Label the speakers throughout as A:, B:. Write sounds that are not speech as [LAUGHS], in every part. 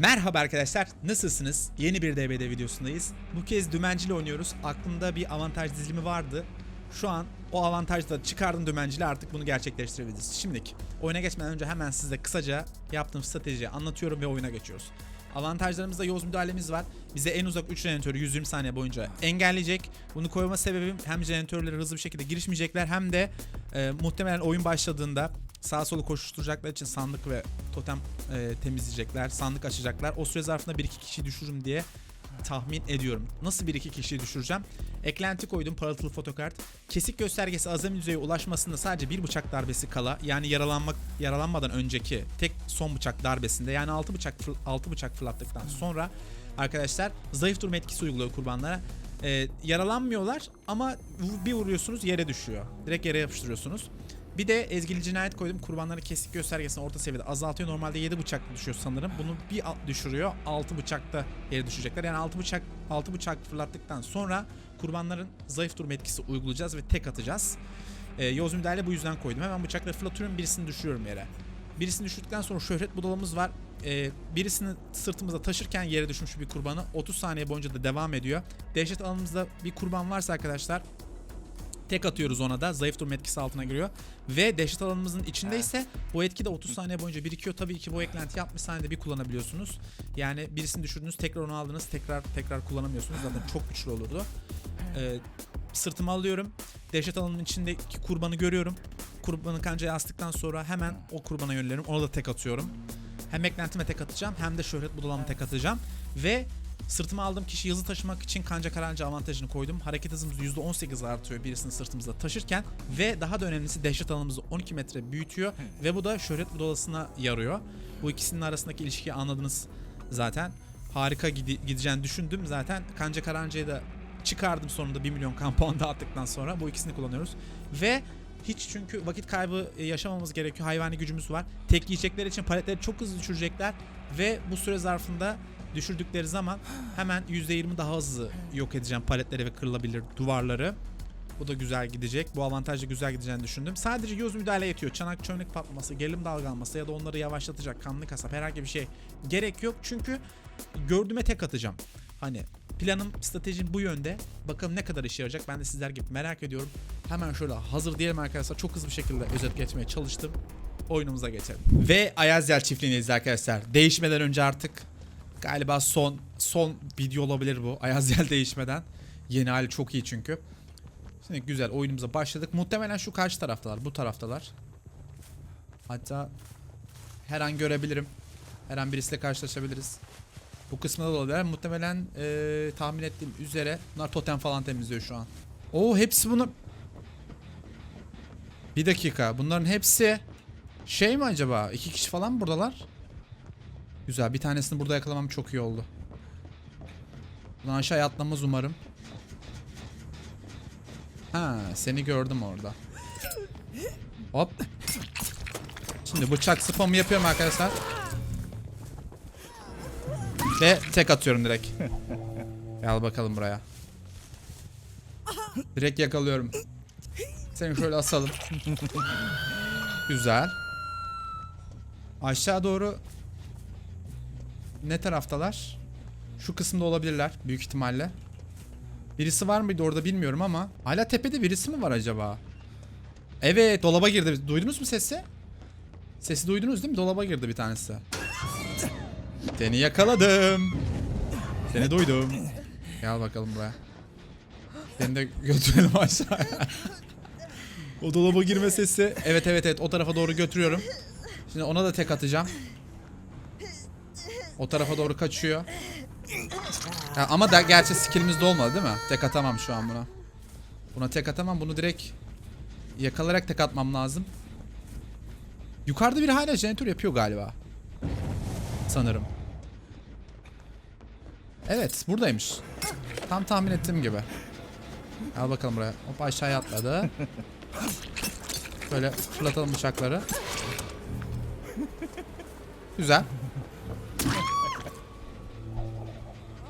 A: Merhaba arkadaşlar, nasılsınız? Yeni bir DBD videosundayız. Bu kez dümenciyle oynuyoruz. Aklımda bir avantaj dizilimi vardı. Şu an o avantajı da çıkardım dümenciyle artık bunu gerçekleştirebiliriz. Şimdilik oyuna geçmeden önce hemen size kısaca yaptığım stratejiyi anlatıyorum ve oyuna geçiyoruz. Avantajlarımızda yoz müdahalemiz var. Bize en uzak 3 jeneratörü 120 saniye boyunca engelleyecek. Bunu koyma sebebim hem jeneratörlere hızlı bir şekilde girişmeyecekler hem de e, muhtemelen oyun başladığında sağa sola koşuşturacaklar için sandık ve totem e, temizleyecekler, sandık açacaklar. O süre zarfında 1-2 kişi düşürürüm diye tahmin ediyorum. Nasıl 1-2 kişiyi düşüreceğim? Eklenti koydum parıltılı fotokart. Kesik göstergesi azami düzeye ulaşmasında sadece bir bıçak darbesi kala yani yaralanmak yaralanmadan önceki tek son bıçak darbesinde yani 6 bıçak fır- altı bıçak fırlattıktan sonra arkadaşlar zayıf durma etkisi uyguluyor kurbanlara. E, yaralanmıyorlar ama bir vuruyorsunuz yere düşüyor. Direkt yere yapıştırıyorsunuz. Bir de ezgili cinayet koydum. Kurbanların kesik göstergesini orta seviyede azaltıyor. Normalde 7 bıçak düşüyor sanırım. Bunu bir düşürüyor. 6 bıçakta yere düşecekler. Yani 6 bıçak 6 bıçak fırlattıktan sonra kurbanların zayıf durma etkisi uygulayacağız ve tek atacağız. Ee, yoz müdahale bu yüzden koydum. Hemen bıçakları fırlatıyorum. Birisini düşürüyorum yere. Birisini düşürdükten sonra şöhret budalamız var. Ee, birisini sırtımıza taşırken yere düşmüş bir kurbanı 30 saniye boyunca da devam ediyor. Dehşet alanımızda bir kurban varsa arkadaşlar Tek atıyoruz ona da. Zayıf durma etkisi altına giriyor. Ve dehşet alanımızın içindeyse bu etki de 30 saniye boyunca birikiyor. Tabii ki bu eklenti 60 saniyede bir kullanabiliyorsunuz. Yani birisini düşürdünüz tekrar onu aldınız tekrar tekrar kullanamıyorsunuz. Zaten çok güçlü olurdu. Ee, sırtıma alıyorum. Dehşet alanının içindeki kurbanı görüyorum. Kurbanı kancaya astıktan sonra hemen o kurbana yöneliyorum. Ona da tek atıyorum. Hem eklentime tek atacağım hem de şöhret budalamı tek atacağım. Ve Sırtıma aldığım kişi hızlı taşımak için kanca karanca avantajını koydum. Hareket hızımız %18 artıyor birisini sırtımızda taşırken ve daha da önemlisi dehşet alanımızı 12 metre büyütüyor ve bu da şöhret budalasına yarıyor. Bu ikisinin arasındaki ilişkiyi anladınız zaten. Harika gide- gideceğini düşündüm zaten. Kanca karancayı da çıkardım sonunda 1 milyon kan puan dağıttıktan sonra bu ikisini kullanıyoruz. Ve hiç çünkü vakit kaybı e, yaşamamız gerekiyor. Hayvani gücümüz var. Tek yiyecekler için paletleri çok hızlı düşürecekler ve bu süre zarfında düşürdükleri zaman hemen %20 daha hızlı yok edeceğim paletleri ve kırılabilir duvarları. Bu da güzel gidecek. Bu avantajla güzel gideceğini düşündüm. Sadece göz müdahale yetiyor. Çanak çömlek patlaması, gerilim dalgalanması ya da onları yavaşlatacak kanlı kasap herhangi bir şey gerek yok. Çünkü gördüğüme tek atacağım. Hani planım, stratejim bu yönde. Bakalım ne kadar işe yarayacak. Ben de sizler gibi merak ediyorum. Hemen şöyle hazır diyelim arkadaşlar. Çok hızlı bir şekilde özet geçmeye çalıştım. Oyunumuza geçelim. Ve Ayazyel çiftliğindeyiz arkadaşlar. Değişmeden önce artık Galiba son son video olabilir bu. Ayazyel [LAUGHS] değişmeden. Yeni hali çok iyi çünkü. Şimdi güzel oyunumuza başladık. Muhtemelen şu karşı taraftalar. Bu taraftalar. Hatta her an görebilirim. Her an birisiyle karşılaşabiliriz. Bu kısmında da olabilir. Muhtemelen eee, tahmin ettiğim üzere bunlar totem falan temizliyor şu an. Oo hepsi bunu... Bir dakika. Bunların hepsi şey mi acaba? İki kişi falan buradalar? Güzel. Bir tanesini burada yakalamam çok iyi oldu. Buradan aşağıya atlamaz umarım. Ha, seni gördüm orada. Hop. Şimdi bıçak spamı yapıyorum arkadaşlar. Ve tek atıyorum direkt. Gel bakalım buraya. Direkt yakalıyorum. Seni şöyle asalım. Güzel. Aşağı doğru ne taraftalar? Şu kısımda olabilirler büyük ihtimalle. Birisi var mıydı orada bilmiyorum ama. Hala tepede birisi mi var acaba? Evet dolaba girdi. Duydunuz mu sesi? Sesi duydunuz değil mi? Dolaba girdi bir tanesi. Seni yakaladım. Seni duydum. Gel bakalım buraya. Seni de götürelim aşağıya. o dolaba girme sesi. Evet evet evet o tarafa doğru götürüyorum. Şimdi ona da tek atacağım. O tarafa doğru kaçıyor. Ha, ama da gerçi skillimiz de olmadı değil mi? Tek atamam şu an buna. Buna tek atamam. Bunu direkt yakalayarak tek atmam lazım. Yukarıda biri hala jeneratör yapıyor galiba. Sanırım. Evet buradaymış. Tam tahmin ettiğim gibi. Al bakalım buraya. Hop aşağıya atladı. Böyle fırlatalım bıçakları. Güzel.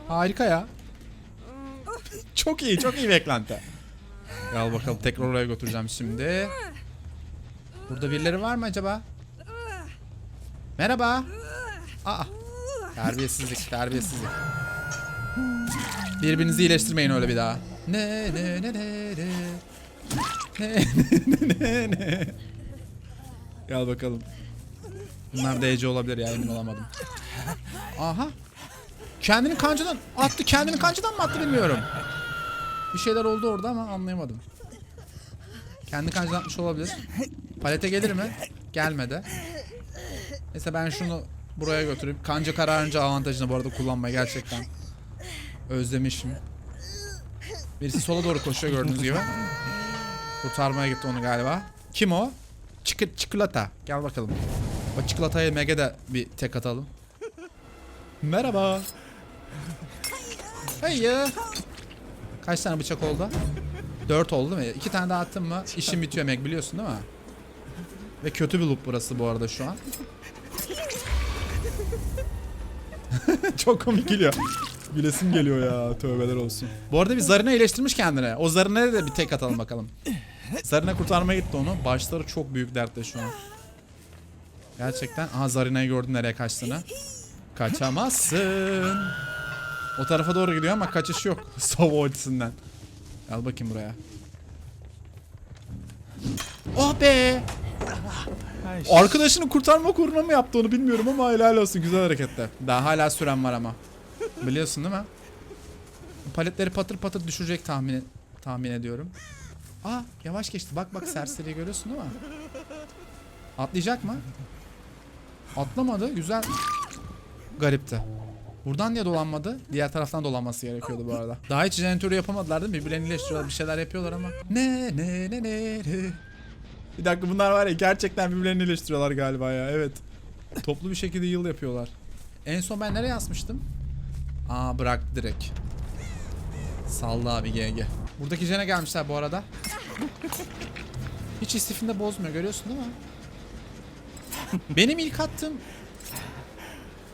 A: Harika ya. çok iyi, çok iyi bir eklenti. Al bakalım tekrar oraya götüreceğim şimdi. Burada birileri var mı acaba? Merhaba. Aa. Terbiyesizlik, terbiyesizlik. Birbirinizi iyileştirmeyin öyle bir daha. Ne ne ne ne ne. Ne ne ne ne. Gel bakalım. Bunlar DC olabilir ya emin olamadım. Aha. Kendini kancadan attı. Kendini kancadan mı attı bilmiyorum. Bir şeyler oldu orada ama anlayamadım. Kendi kancadan atmış olabilir. Palete gelir mi? Gelmedi. Neyse ben şunu buraya götürüp kanca kararınca avantajını bu arada kullanmayı gerçekten özlemişim. Birisi sola doğru koşuyor gördüğünüz gibi. Kurtarmaya gitti onu galiba. Kim o? Çikı, çikolata. Gel bakalım. O çikolataya Meg'e bir tek atalım. Merhaba. Ya. Kaç tane bıçak oldu? 4 oldu değil mi? 2 tane daha attım mı işim bitiyor Meg biliyorsun değil mi? Ve kötü bir loop burası bu arada şu an. [LAUGHS] Çok komik geliyor. Gülesim geliyor ya. Tövbeler olsun. Bu arada bir Zarina iyileştirmiş kendine. O Zarina'ya da bir tek atalım bakalım. Zarina kurtarmaya gitti onu. Başları çok büyük dertte şu an. Gerçekten. Aha Zarina'yı gördün nereye kaçtığını. Kaçamazsın. O tarafa doğru gidiyor ama kaçış yok. [LAUGHS] Sova ultisinden. Al bakayım buraya. Oh be! Arkadaşını kurtarma uğruna mı yaptı onu bilmiyorum ama helal olsun güzel harekette. Daha hala süren var ama. Biliyorsun değil mi? Paletleri patır patır düşürecek tahmin tahmin ediyorum. Aa yavaş geçti. Bak bak serseri görüyorsun değil mi? Atlayacak mı? Atlamadı. Güzel. Garipti. Buradan niye dolanmadı? Diğer taraftan dolanması gerekiyordu bu arada. Daha hiç jeneratörü yapamadılar değil mi? Birbirlerini iyileştiriyorlar. Bir şeyler yapıyorlar ama. Ne ne ne ne ne. Bir dakika bunlar var ya gerçekten birbirlerini iyileştiriyorlar galiba ya. Evet. Toplu bir şekilde yıl yapıyorlar. En son ben nereye yazmıştım? Aa bırak direkt. Salla abi GG. Buradaki jene gelmişler bu arada. Hiç istifinde bozmuyor görüyorsun değil mi? Benim ilk attığım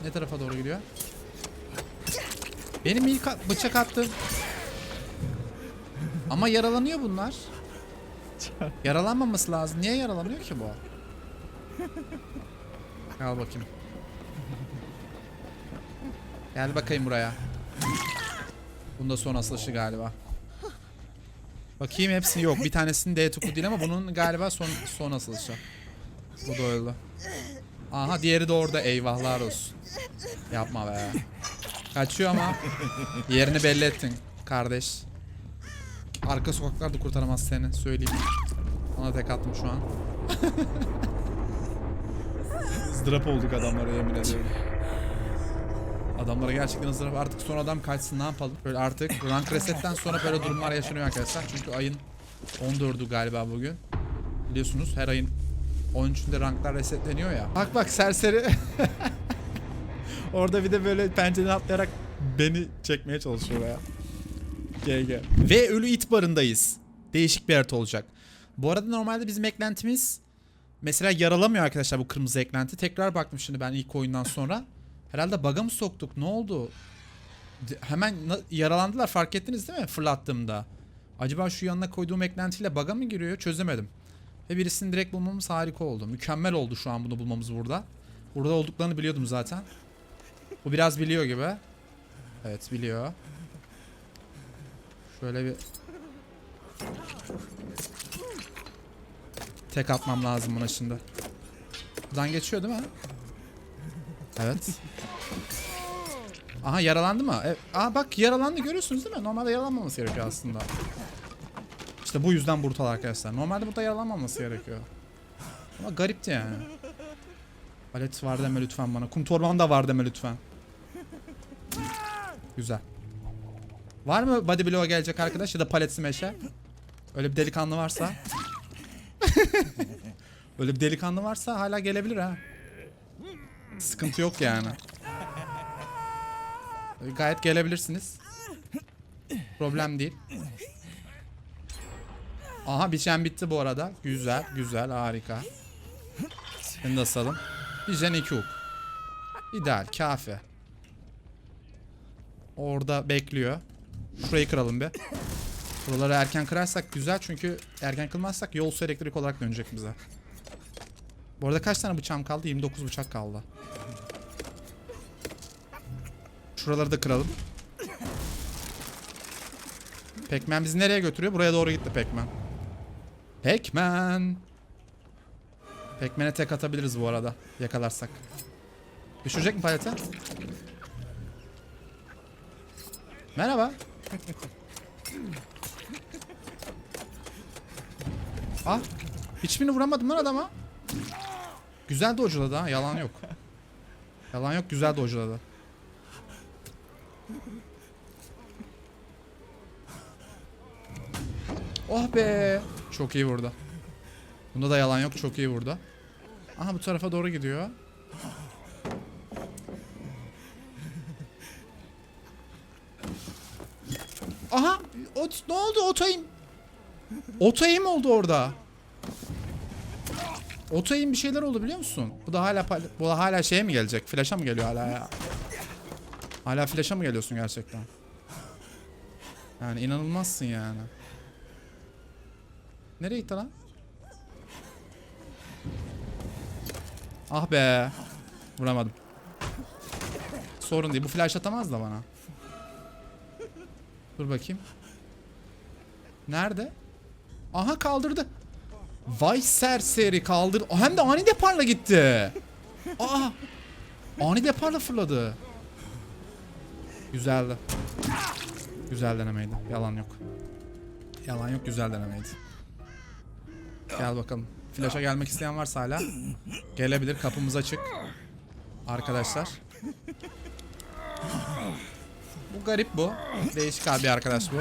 A: ne tarafa doğru gidiyor? Benim ilk bıçak attım. Ama yaralanıyor bunlar. Yaralanmaması lazım. Niye yaralanıyor ki bu? Al bakayım. Gel bakayım buraya. Bunda son asılışı galiba. Bakayım hepsi yok. Bir tanesinin D tuku değil ama bunun galiba son son asılışı. Bu da öldü. Aha diğeri de orada. Eyvahlar olsun. Yapma be. Kaçıyor ama yerini belli ettin kardeş. Arka sokaklarda kurtaramaz seni söyleyeyim. Ona tek attım şu an. [LAUGHS] ızdırap olduk adamlara yemin ediyorum. Adamlara gerçekten ızdırap. Artık son adam kaçsın ne yapalım? Böyle artık rank resetten sonra böyle durumlar yaşanıyor arkadaşlar. Çünkü ayın 14'ü galiba bugün. Biliyorsunuz her ayın 13'ünde ranklar resetleniyor ya. Bak bak serseri. [LAUGHS] [LAUGHS] Orada bir de böyle pencereden atlayarak beni çekmeye çalışıyor ya. GG. Ve ölü it barındayız. Değişik bir harita olacak. Bu arada normalde bizim eklentimiz mesela yaralamıyor arkadaşlar bu kırmızı eklenti. Tekrar baktım şimdi ben ilk oyundan sonra. Herhalde bug'a mı soktuk? Ne oldu? Hemen yaralandılar fark ettiniz değil mi fırlattığımda? Acaba şu yanına koyduğum eklentiyle bug'a mı giriyor? Çözemedim. Ve birisini direkt bulmamız harika oldu. Mükemmel oldu şu an bunu bulmamız burada. Burada olduklarını biliyordum zaten. Bu biraz biliyor gibi. Evet biliyor. Şöyle bir tek atmam lazım buna şimdi. Buradan geçiyor değil mi? Evet. Aha yaralandı mı? E, aa bak yaralandı görüyorsunuz değil mi? Normalde yaralanmaması gerekiyor aslında. İşte bu yüzden brutal arkadaşlar. Normalde burada yaralanmaması gerekiyor. Ama garipti yani. Palet var deme lütfen bana. Kum torban da var deme lütfen. Güzel. Var mı body blow gelecek arkadaş ya da palet smash'e? Öyle bir delikanlı varsa. [LAUGHS] Öyle bir delikanlı varsa hala gelebilir ha. Sıkıntı yok yani. Gayet gelebilirsiniz. Problem değil. Aha biçen bitti bu arada. Güzel, güzel, harika. De asalım. Biçen iki hook. İdeal, kafi. Orada bekliyor. Şurayı kıralım bir. Buraları erken kırarsak güzel çünkü erken kılmazsak yol su elektrik olarak dönecek bize. Bu arada kaç tane bıçağım kaldı? 29 bıçak kaldı. Şuraları da kıralım. Pekmen bizi nereye götürüyor? Buraya doğru gitti Pekmen. Pekmen. Pekmen'e tek atabiliriz bu arada. Yakalarsak. Düşürecek mi palete? Merhaba. Ah. Hiçbirini vuramadım lan adama. Güzel dodge'ladı ha. Yalan yok. Yalan yok. Güzel dodge'ladı. Oh be. Çok iyi vurdu. Bunda da yalan yok. Çok iyi vurdu. Aha bu tarafa doğru gidiyor. Aha! Ot, ne oldu otayım? Otayım oldu orada. Otayım bir şeyler oldu biliyor musun? Bu da hala bu da hala şeye mi gelecek? Flash'a mı geliyor hala ya? Hala flash'a mı geliyorsun gerçekten? Yani inanılmazsın yani. Nereye gitti lan? Ah be. Vuramadım. Sorun değil. Bu flash atamaz da bana. Dur bakayım. Nerede? Aha kaldırdı. Vay serseri kaldır. Hem de ani deparla gitti. Aa. Ani deparla fırladı. Güzeldi. Güzel denemeydi. Yalan yok. Yalan yok güzel denemeydi. Gel bakalım. Flash'a gelmek isteyen varsa hala gelebilir. Kapımız açık. Arkadaşlar. Bu garip bu. Değişik abi arkadaş bu.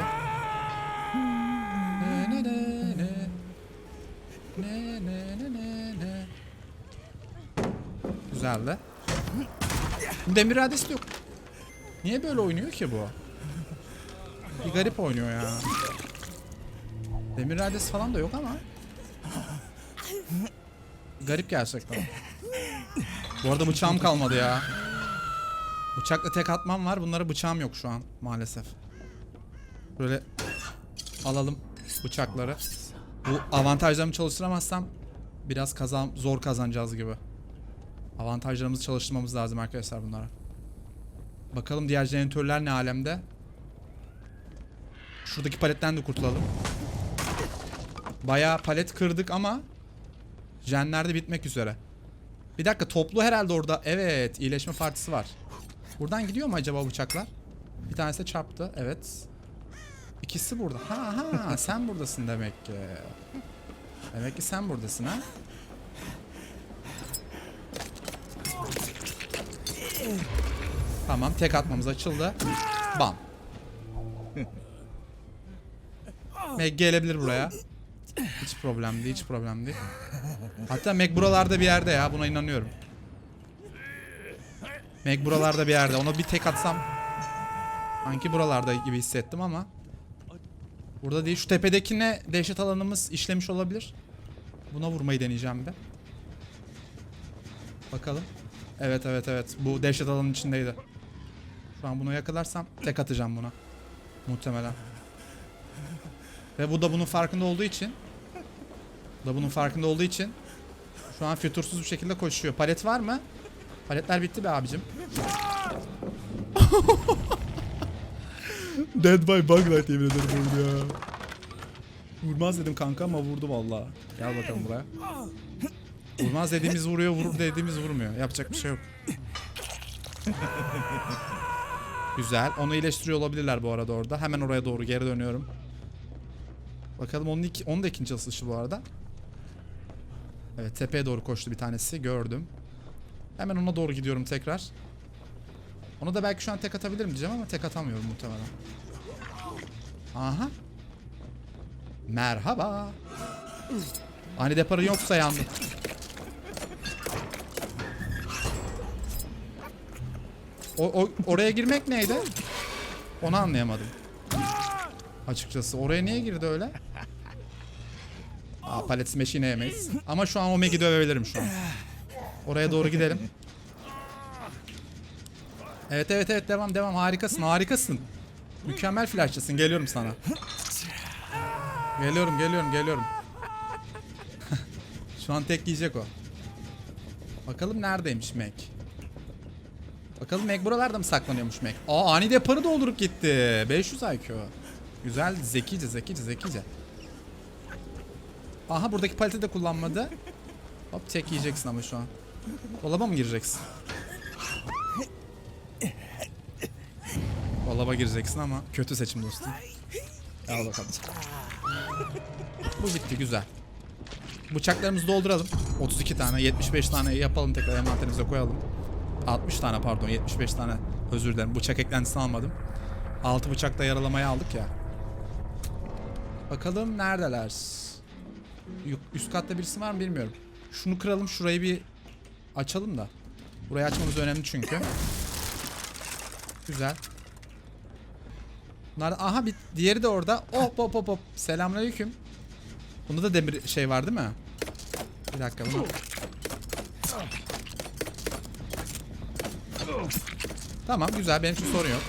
A: Güzeldi. Demir iradesi de yok. Niye böyle oynuyor ki bu? Bir garip oynuyor ya. Demir iradesi falan da yok ama. Garip gerçekten. Bu arada bıçağım kalmadı ya. Bıçakla tek atmam var. Bunlara bıçağım yok şu an maalesef. Böyle alalım bıçakları. Bu avantajlarımı çalıştıramazsam biraz kazan zor kazanacağız gibi. Avantajlarımızı çalıştırmamız lazım arkadaşlar bunlara. Bakalım diğer jeneratörler ne alemde. Şuradaki paletten de kurtulalım. Bayağı palet kırdık ama jenler de bitmek üzere. Bir dakika toplu herhalde orada. Evet iyileşme partisi var. Buradan gidiyor mu acaba bıçaklar? Bir tanesi çarptı. Evet. İkisi burada. Ha ha sen buradasın demek ki. Demek ki sen buradasın ha. Tamam tek atmamız açıldı. Bam. [LAUGHS] Meg gelebilir buraya. Hiç problem değil, hiç problem değil. Hatta Meg buralarda bir yerde ya, buna inanıyorum. Meg buralarda bir yerde. Ona bir tek atsam sanki buralarda gibi hissettim ama burada değil. Şu tepedekine dehşet alanımız işlemiş olabilir. Buna vurmayı deneyeceğim bir. Bakalım. Evet evet evet. Bu dehşet alanın içindeydi. Şu an bunu yakalarsam tek atacağım buna. Muhtemelen. Ve bu da bunun farkında olduğu için da bunun farkında olduğu için şu an fütursuz bir şekilde koşuyor. Palet var mı? Paletler bitti be abicim. [LAUGHS] Dead by bug light yemin ederim vurdu ya. Vurmaz dedim kanka ama vurdu vallahi. Gel bakalım buraya. Vurmaz dediğimiz vuruyor, vurur dediğimiz vurmuyor. Yapacak bir şey yok. [LAUGHS] Güzel. Onu iyileştiriyor olabilirler bu arada orada. Hemen oraya doğru geri dönüyorum. Bakalım onun, iki, onun da ikinci asılışı bu arada. Evet tepeye doğru koştu bir tanesi. Gördüm. Hemen ona doğru gidiyorum tekrar. Ona da belki şu an tek atabilirim diyeceğim ama tek atamıyorum muhtemelen. Aha. Merhaba. Ani deparı yoksa yandım. O, o, oraya girmek neydi? Onu anlayamadım. Açıkçası oraya niye girdi öyle? Aa palet smash yemeyiz. Ama şu an o Meg'i dövebilirim şu an. Oraya doğru gidelim. Evet evet evet devam devam harikasın harikasın. Mükemmel flashçısın geliyorum sana. Geliyorum geliyorum geliyorum. [LAUGHS] şu an tek yiyecek o. Bakalım neredeymiş Meg. Bakalım Meg buralarda mı saklanıyormuş Meg? Aa ani deparı doldurup gitti. 500 IQ. Güzel zekice zekice zekice. Aha buradaki paleti de kullanmadı. Hop tek yiyeceksin ama şu an. Dolaba mı gireceksin? Dolaba gireceksin ama kötü seçim dostum. Al bakalım. Bu bitti güzel. Bıçaklarımızı dolduralım. 32 tane, 75 tane yapalım tekrar envanterimize koyalım. 60 tane pardon, 75 tane. Özür dilerim. Bıçak eklentisini almadım. 6 bıçak da yaralamaya aldık ya. Bakalım neredeler? Üst katta birisi var mı bilmiyorum. Şunu kıralım, şurayı bir açalım da. Burayı açmamız önemli çünkü. Güzel. Bunlar aha bir diğeri de orada. Hop hop hop hop. Selamünaleyküm. Bunda da demir şey var değil mi? Bir dakika bunu. Tamam güzel benim için sorun yok.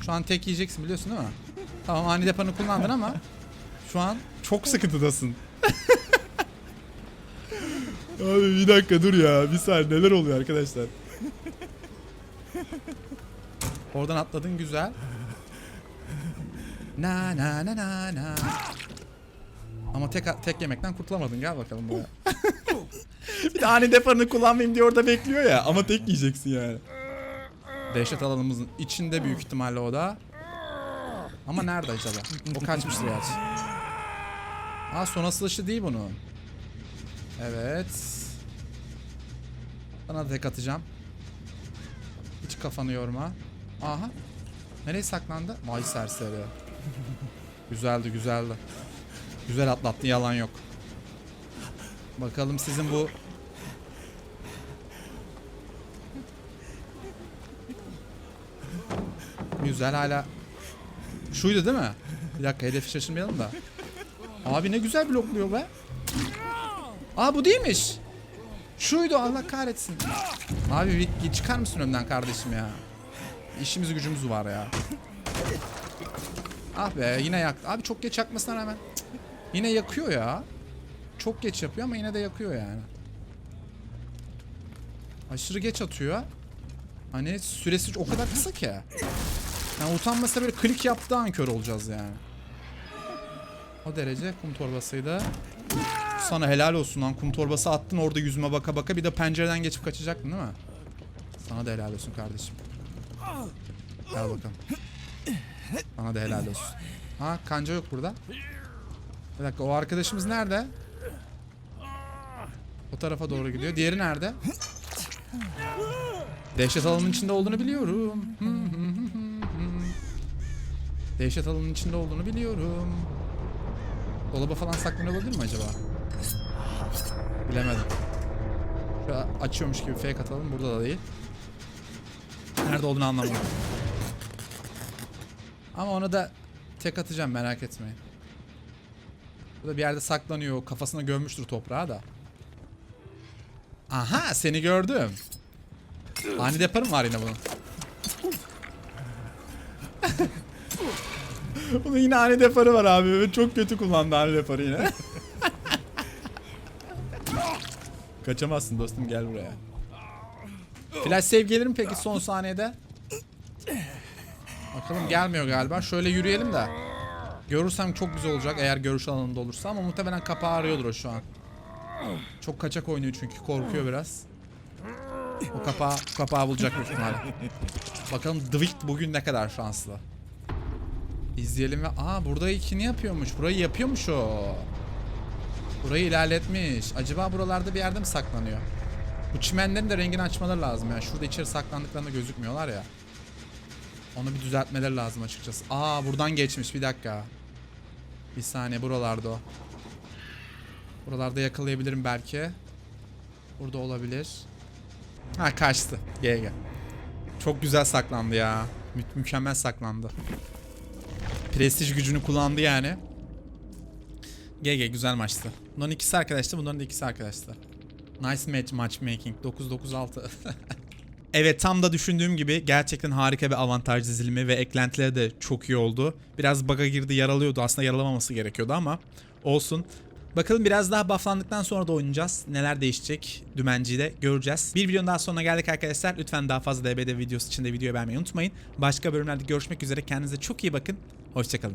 A: Şu an tek yiyeceksin biliyorsun değil mi? Tamam ani depanı kullandın ama şu an çok sıkıntıdasın. Abi bir dakika dur ya. Bir saniye neler oluyor arkadaşlar? Oradan atladın güzel. Na na na na na. Ama tek tek yemekten kurtulamadın. Gel bakalım buraya. [LAUGHS] bir de ani defanı kullanmayayım diye orada bekliyor ya. Ama tek yiyeceksin yani. Dehşet alanımızın içinde büyük ihtimalle o da. Ama nerede acaba? O kaçmıştır gerçi. Aa son asılışı değil bunun. Evet. Sana da tek atacağım. Hiç kafanı yorma. Aha. Nereye saklandı? Vay serseri. güzeldi güzeldi. Güzel atlattı yalan yok. Bakalım sizin bu Güzel hala Şuydu değil mi? Bir dakika hedefi şaşırmayalım da. Abi ne güzel blokluyor be. Aa bu değilmiş. Şuydu Allah kahretsin. Abi bir çıkar mısın önden kardeşim ya? İşimiz gücümüz var ya. Ah be yine yaktı. Abi çok geç yakmasına rağmen. Yine yakıyor ya. Çok geç yapıyor ama yine de yakıyor yani. Aşırı geç atıyor. Hani süresi o kadar kısa ki. Yani utanmasa böyle klik yaptığı an kör olacağız yani. O derece kum torbasıydı. Sana helal olsun lan kum torbası attın orada yüzüme baka baka bir de pencereden geçip kaçacaktın değil mi? Sana da helal olsun kardeşim. Gel bakalım. Sana da helal olsun. Ha kanca yok burada. Bir dakika o arkadaşımız nerede? O tarafa doğru gidiyor. Diğeri nerede? Dehşet alanının içinde olduğunu biliyorum. Dehşet alanının içinde olduğunu biliyorum. Dolaba falan saklanıyor olabilir mi acaba? Bilemedim. Şöyle açıyormuş gibi fake atalım. Burada da değil. Nerede olduğunu anlamadım. Ama onu da tek atacağım merak etmeyin. Burada bir yerde saklanıyor. Kafasına gömmüştür toprağa da. Aha seni gördüm. Ani deparım var yine bunun. [LAUGHS] bunun yine ani deparı var abi. Çok kötü kullandı ani deparı yine. [LAUGHS] Kaçamazsın dostum gel buraya. Flash save gelir mi peki son saniyede? Bakalım gelmiyor galiba. Şöyle yürüyelim de. Görürsem çok güzel olacak eğer görüş alanında olursa ama muhtemelen kapağı arıyordur o şu an. Çok kaçak oynuyor çünkü korkuyor biraz. O kapağı, kapağı bulacak büyük ihtimalle. Bakalım Dwight bugün ne kadar şanslı. İzleyelim ve aa burada ikini yapıyormuş. Burayı yapıyormuş o. Burayı ilerletmiş. Acaba buralarda bir yerde mi saklanıyor? Bu çimenlerin de rengini açmaları lazım ya. Şurada içeri saklandıklarında gözükmüyorlar ya. Onu bir düzeltmeleri lazım açıkçası. Aa buradan geçmiş bir dakika. Bir saniye buralarda o. Buralarda yakalayabilirim belki. Burada olabilir. Ha kaçtı. GG. Çok güzel saklandı ya. Mü- mükemmel saklandı. Prestij gücünü kullandı yani. GG güzel maçtı. Bunların ikisi arkadaştı, bunların da ikisi arkadaştı. Nice match matchmaking. 9-9-6. [LAUGHS] Evet tam da düşündüğüm gibi gerçekten harika bir avantaj dizilimi ve eklentileri de çok iyi oldu. Biraz bug'a girdi yaralıyordu aslında yaralamaması gerekiyordu ama olsun. Bakalım biraz daha bufflandıktan sonra da oynayacağız. Neler değişecek dümenciyle göreceğiz. Bir videonun daha sonuna geldik arkadaşlar. Lütfen daha fazla DBD videosu için de videoyu beğenmeyi unutmayın. Başka bölümlerde görüşmek üzere. Kendinize çok iyi bakın. Hoşçakalın.